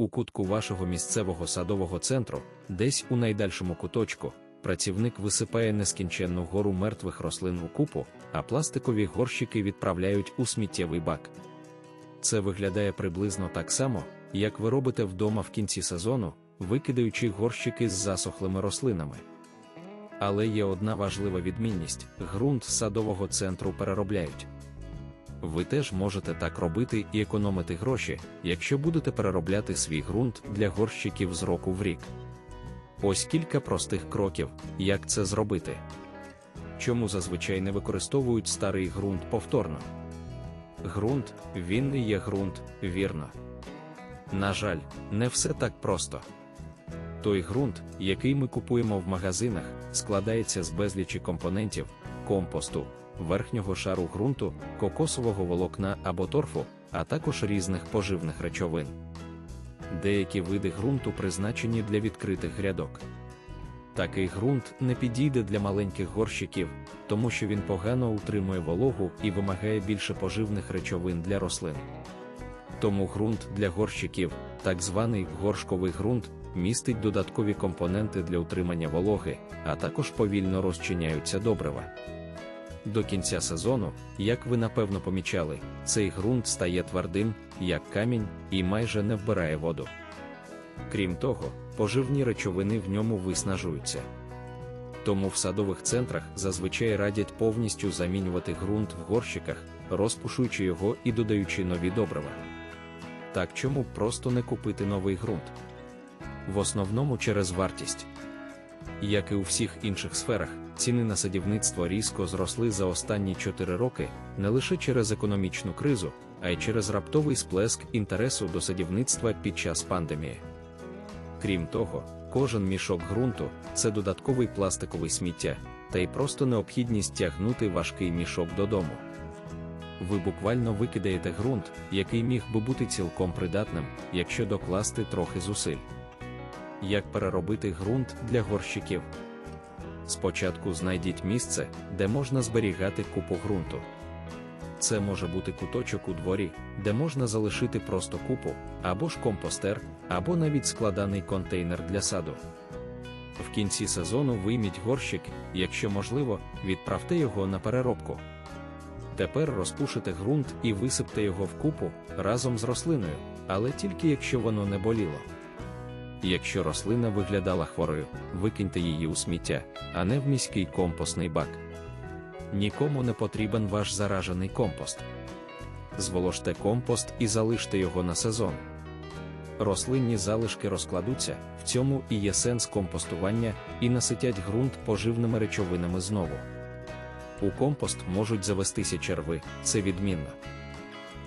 У кутку вашого місцевого садового центру, десь у найдальшому куточку, працівник висипає нескінченну гору мертвих рослин у купу, а пластикові горщики відправляють у сміттєвий бак. Це виглядає приблизно так само, як ви робите вдома в кінці сезону, викидаючи горщики з засохлими рослинами. Але є одна важлива відмінність: ґрунт садового центру переробляють. Ви теж можете так робити і економити гроші, якщо будете переробляти свій ґрунт для горщиків з року в рік. Ось кілька простих кроків, як це зробити. Чому зазвичай не використовують старий ґрунт повторно? Ґрунт, він не є ґрунт, вірно. На жаль, не все так просто. Той ґрунт, який ми купуємо в магазинах, складається з безлічі компонентів, компосту, верхнього шару ґрунту, кокосового волокна або торфу, а також різних поживних речовин. Деякі види ґрунту призначені для відкритих грядок. Такий ґрунт не підійде для маленьких горщиків, тому що він погано утримує вологу і вимагає більше поживних речовин для рослин. Тому ґрунт для горщиків, так званий горшковий ґрунт, містить додаткові компоненти для утримання вологи, а також повільно розчиняються добрива. До кінця сезону, як ви напевно помічали, цей ґрунт стає твердим, як камінь, і майже не вбирає воду. Крім того, поживні речовини в ньому виснажуються. Тому в садових центрах зазвичай радять повністю замінювати ґрунт в горщиках, розпушуючи його і додаючи нові добрива. Так чому просто не купити новий ґрунт? В основному через вартість. Як і у всіх інших сферах, ціни на садівництво різко зросли за останні 4 роки не лише через економічну кризу, а й через раптовий сплеск інтересу до садівництва під час пандемії. Крім того, кожен мішок ґрунту це додатковий пластиковий сміття, та й просто необхідність тягнути важкий мішок додому. Ви буквально викидаєте ґрунт, який міг би бути цілком придатним, якщо докласти трохи зусиль. Як переробити ґрунт для горщиків? Спочатку знайдіть місце, де можна зберігати купу ґрунту. Це може бути куточок у дворі, де можна залишити просто купу, або ж компостер, або навіть складаний контейнер для саду. В кінці сезону вийміть горщик, якщо можливо, відправте його на переробку. Тепер розпушите ґрунт і висипте його в купу разом з рослиною, але тільки якщо воно не боліло. Якщо рослина виглядала хворою, викиньте її у сміття, а не в міський компостний бак. Нікому не потрібен ваш заражений компост. Зволожте компост і залиште його на сезон. Рослинні залишки розкладуться, в цьому і є сенс компостування, і наситять ґрунт поживними речовинами знову. У компост можуть завестися черви, це відмінно.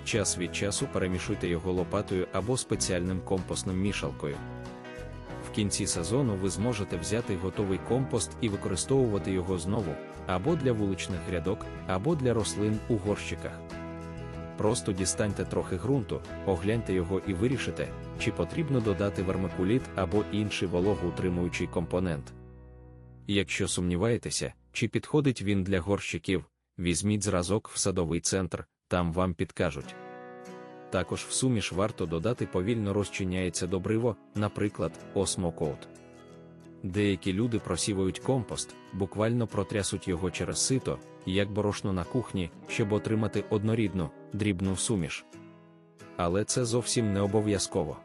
Час від часу перемішуйте його лопатою або спеціальним компостним мішалкою. Кінці сезону ви зможете взяти готовий компост і використовувати його знову, або для вуличних грядок, або для рослин у горщиках. Просто дістаньте трохи ґрунту, огляньте його і вирішите, чи потрібно додати вермикуліт або інший вологоутримуючий компонент. Якщо сумніваєтеся, чи підходить він для горщиків, візьміть зразок в садовий центр, там вам підкажуть. Також в суміш варто додати повільно розчиняється добриво, наприклад, осмокоут. Деякі люди просівають компост, буквально протрясуть його через сито, як борошно на кухні, щоб отримати однорідну, дрібну суміш. Але це зовсім не обов'язково.